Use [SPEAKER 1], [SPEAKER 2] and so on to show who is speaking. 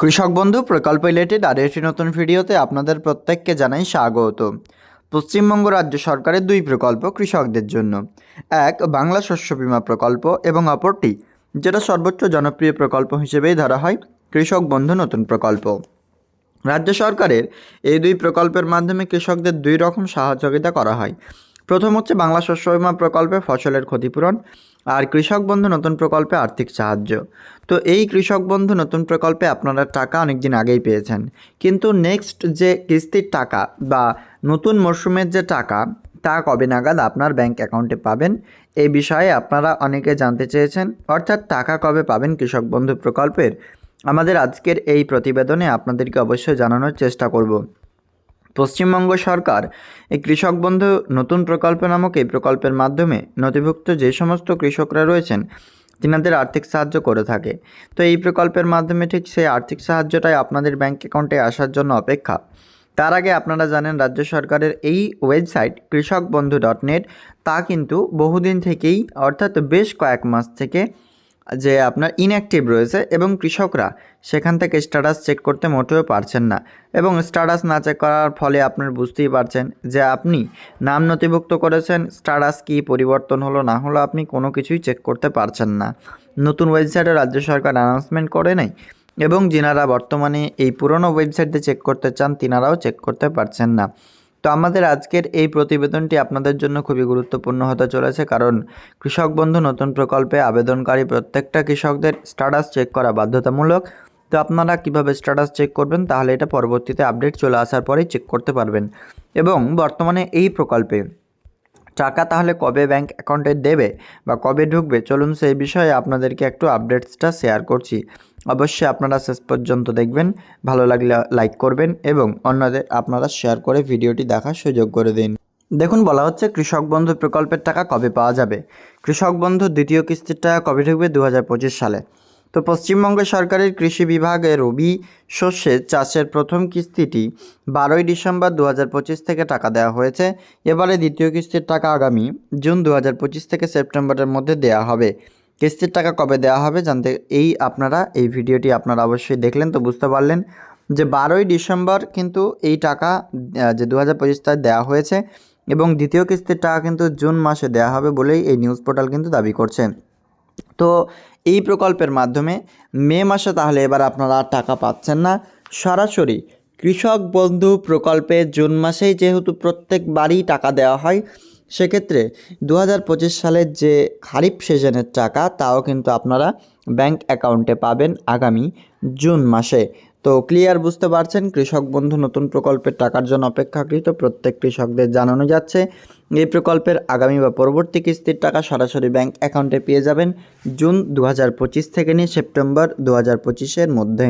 [SPEAKER 1] কৃষক বন্ধু, প্রকল্প রিলেটেড আর একটি নতুন ভিডিওতে আপনাদের প্রত্যেককে জানাই স্বাগত। পশ্চিমবঙ্গ রাজ্য সরকারের দুই প্রকল্প কৃষকদের জন্য। এক, বাংলা শস্য বিমা প্রকল্প এবং অপরটি, যেটা সর্বোচ্চ জনপ্রিয় প্রকল্প হিসেবেই ধরা হয়, কৃষক বন্ধু নতুন প্রকল্প। রাজ্য সরকারের এই দুই প্রকল্পের মাধ্যমে কৃষকদের দুই রকম সহযোগিতা করা হয়। প্রথম হচ্ছে বাংলা শস্য বীমা প্রকল্পে ফসলের ক্ষতিপূরণ আর কৃষক বন্ধু নতুন প্রকল্পে আর্থিক সাহায্য। তো এই কৃষক বন্ধু নতুন প্রকল্পে আপনারা টাকা অনেক দিন আগেই পেয়েছেন। কিন্তু নেক্সট যে কিস্তির টাকা বা নতুন মরশুমের যে টাকা, তা কবে নাগাদ আপনার ব্যাংক অ্যাকাউন্টে পাবেন এই বিষয়ে আপনারা অনেকে জানতে চেয়েছেন। অর্থাৎ টাকা কবে পাবেন কৃষক বন্ধু প্রকল্পের, আমাদের আজকের এই প্রতিবেদনে আপনাদেরকে অবশ্যই জানানোর চেষ্টা করব। পশ্চিমবঙ্গ সরকার এই কৃষক বন্ধু নতুন প্রকল্প নামক এই প্রকল্পের মাধ্যমে নথিভুক্ত যে সমস্ত কৃষকরা রয়েছেন, তিনাদের আর্থিক সাহায্য করে থাকে। তো এই প্রকল্পের মাধ্যমে ঠিক সেই আর্থিক সাহায্যটাই আপনাদের ব্যাঙ্ক অ্যাকাউন্টে আসার জন্য অপেক্ষা। তার আগে আপনারা জানেন, রাজ্য সরকারের এই ওয়েবসাইট কৃষক বন্ধু ডট নেট তা কিন্তু বহুদিন থেকেই, অর্থাৎ বেশ কয়েক মাস থেকে যে আপনার ইনঅ্যাক্টিভ রয়েছে এবং কৃষকরা সেখান থেকে স্ট্যাটাস চেক করতে মোটেও পারছেন না এবং স্ট্যাটাস না চেক করার ফলে আপনার বুঝতেই পারছেন যে আপনি নাম নথিভুক্ত করেছেন স্ট্যাটাস কি, পরিবর্তন হলো, না হলো আপনি কোনো কিছুই চেক করতে পারছেন না। নতুন ওয়েবসাইটে রাজ্য সরকার অ্যানাউন্সমেন্ট করে নাই এবং যিনারা বর্তমানে এই পুরনো ওয়েবসাইটে চেক করতে চান, তিনারাও চেক করতে পারছেন না। তো আমাদের আজকের এই প্রতিবেদনটি আপনাদের জন্য খুবই গুরুত্বপূর্ণ হতে চলেছে কারণ কৃষক বন্ধু নতুন প্রকল্পে আবেদনকারী প্রত্যেকটা কৃষকদের স্ট্যাটাস চেক করা বাধ্যতামূলক। তো আপনারা কীভাবে স্ট্যাটাস চেক করবেন তাহলে এটা পরবর্তীতে আপডেট চলে আসার পরেই চেক করতে পারবেন। এবং বর্তমানে এই প্রকল্পে টাকা তাহলে কবে ব্যাংক অ্যাকাউন্টে দেবে বা কবে ঢুকবে? চলুন সেই বিষয়ে আপনাদেরকে একটু আপডেটসটা শেয়ার করছি। অবশ্যই আপনারা শেষ পর্যন্ত দেখবেন। ভালো লাগলে লাইক করবেন এবং অন্যদের আপনারা শেয়ার করে ভিডিওটি দেখার সুযোগ করে দিন। দেখুন, বলা হচ্ছে কৃষক বন্ধু প্রকল্পের টাকা কবে পাওয়া যাবে? কৃষক বন্ধু দ্বিতীয় কিস্তির টাকা কবে ঢুকবে দু হাজার পঁচিশ সালে? তো পশ্চিমবঙ্গ সরকারের কৃষি বিভাগে রবি শস্যের চাষের প্রথম কিস্তিটি বারোই ডিসেম্বর দু হাজার পঁচিশ থেকে টাকা দেওয়া হয়েছে। এবারে দ্বিতীয় কিস্তির টাকা আগামী জুন দু হাজার পঁচিশ থেকে সেপ্টেম্বরের মধ্যে দেওয়া হবে। কিস্তির টাকা কবে দেওয়া হবে জানতে এই আপনারা এই ভিডিওটি আপনারা অবশ্যই দেখলেন তো বুঝতে পারলেন যে বারোই ডিসেম্বর কিন্তু এই টাকা যে দু হাজার পঁচিশ তারিখ দেওয়া হয়েছে এবং দ্বিতীয় কিস্তির টাকা কিন্তু জুন মাসে দেওয়া হবে বলেই এই নিউজ পোর্টাল কিন্তু দাবি করছে। তো এই প্রকল্পের মাধ্যমে মে মাসে তাহলে এবার আপনারা টাকা পাচ্ছেন না। সরাসরি কৃষক বন্ধু প্রকল্পে জুন মাসেই যেহেতু প্রত্যেকবারই টাকা দেওয়া হয় সেক্ষেত্রে দু হাজার পঁচিশ সালের যে খারিফ সিজনের টাকা, তাও কিন্তু আপনারা ব্যাংক অ্যাকাউন্টে পাবেন আগামী জুন মাসে। তো ক্লিয়ার বুঝতে পারছেন? কৃষক বন্ধু, নতুন প্রকল্পের টাকার জন্য অপেক্ষাকৃত প্রত্যেক কৃষকদের জানানো যাচ্ছে। এই প্রকল্পের আগামী বা পরবর্তী কিস্তির টাকা সরাসরি ব্যাংক অ্যাকাউন্টে পেয়ে যাবেন জুন দু হাজার পঁচিশ থেকে নিয়ে সেপ্টেম্বর দু হাজার মধ্যে।